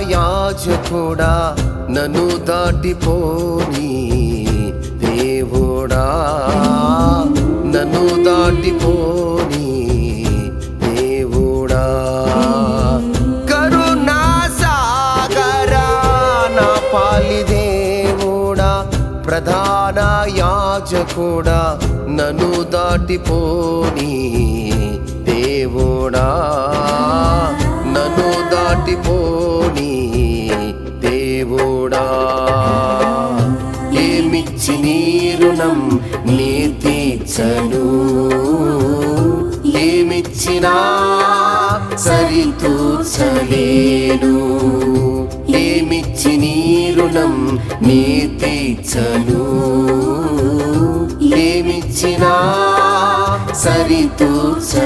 యాజకుడా నన్ను దాటిపోని దేవుడా. నన్ను దాటిపోని దేవుడా. కరుణా సాగరా నా పాలి దేవుడా. ప్రధాన యాజకుడా నన్ను దాటిపోని దేవుడా. పోని దేవుడా. ఏమిచ్చి నీ రుణం నీ తీర్చను ఏమిచ్చినా సరితూచలేను ఏమిచ్చి నీ రుణం నీ తీర్చను ఏమిచ్చినా సరితూచలేను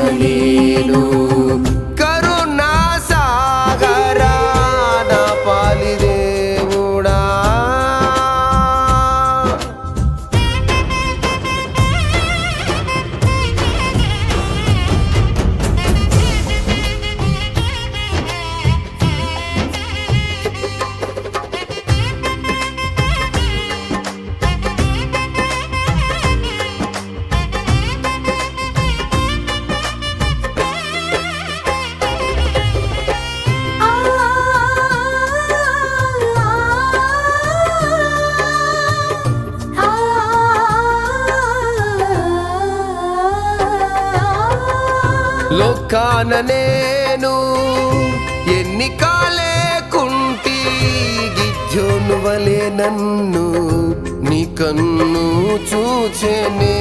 లోకాన నేను ఎన్నికాలే కుంటి గిజ్జోను వలె నన్ను నీ కన్ను చూచెనే.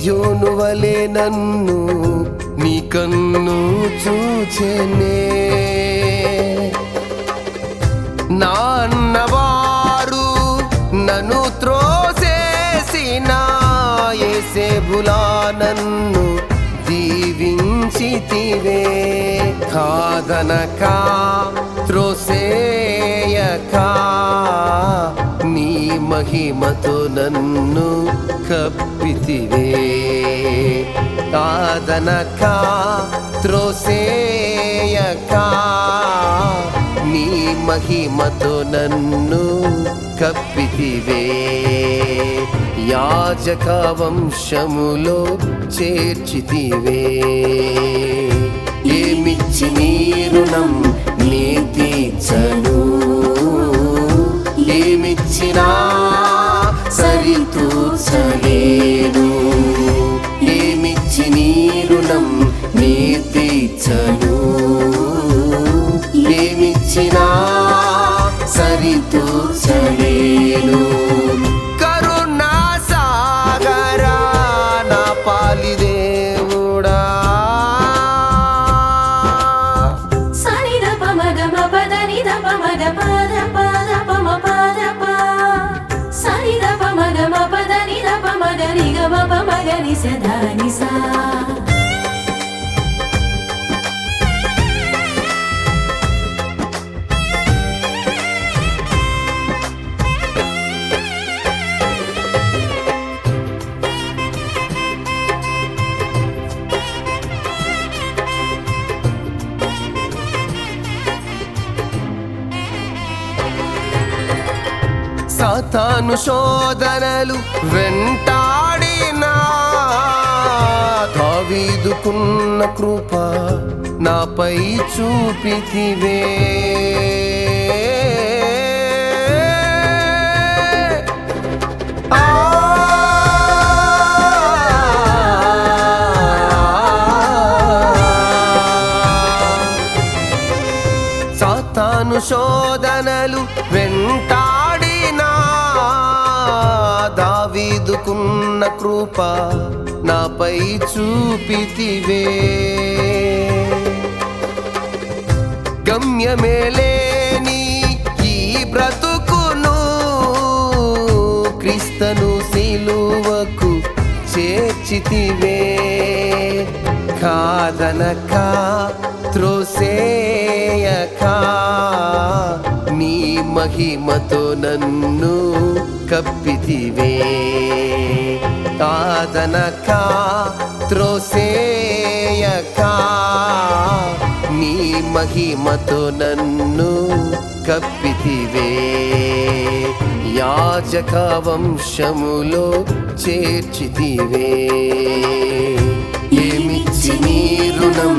గిజ్జోను నన్ను నీ కన్ను చూచెనే. నా అన్నవారు నన్ను త్రోసేసిన ఏసేబులా నన్ను దీవించితివే. కాదనక త్రోసేయకా. నీ మహిమతో నన్ను కప్పితివే. కాదనక త్రోసేయక నీ మహిమతో నన్ను కప్పితివే. యాజక వంశములో చేర్చితివే. ఏమిచ్చి నీరుణం నీ తీర్చను ఏమిచ్చినా సరితూచలేను మగ నిస సాతాను శోధనలు వెంటాడిన వీదుకున్న కృప నాపై చూపితివే. సాతాను శోధనలు వెంటాడినా దావీదుకున్న కృప నాపై చూపితివే. గమ్యమేలేని ఈ బ్రతుకును క్రిస్తను సిలువకు చేర్చితివే. కాదనక త్రోసేయక నీ మహిమతో నన్ను కప్పితివే. కాదనక త్రోసేయక నీ మహిమతో నన్ను కప్పితివే యాజక వంశములో చేర్చితివే ఏమిచ్చి నీ రుణం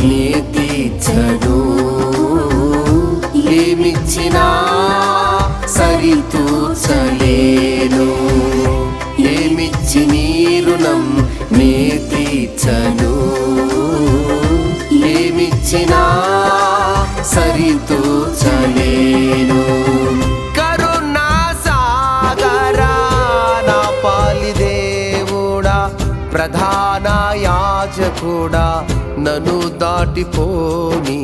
నే తీర్చను ఏమిచ్చినా సరితూచలే తీర్చను ఏమిచ్చినా సరితూచలేను కరుణా సాగరా నా పాలి దేవుడా ప్రధాన యాజకుడా నన్ను దాటిపోని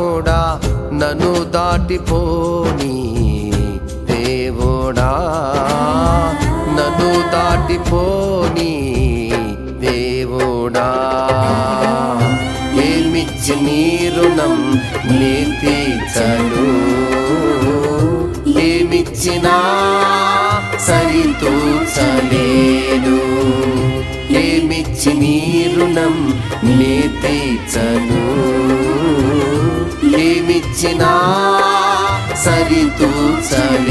కూడా నన్ను దాటిపోని దేవుడా. నన్ను దాటిపోని దేవుడా. ఏమిచ్చి నీ రుణం నీ తీర్చను ఏమిచ్చినా సరితూచలేదు ఏమిచ్చి నీ రుణం నీ తీర్చను ఏమిచ్చినా సరితూచలేను.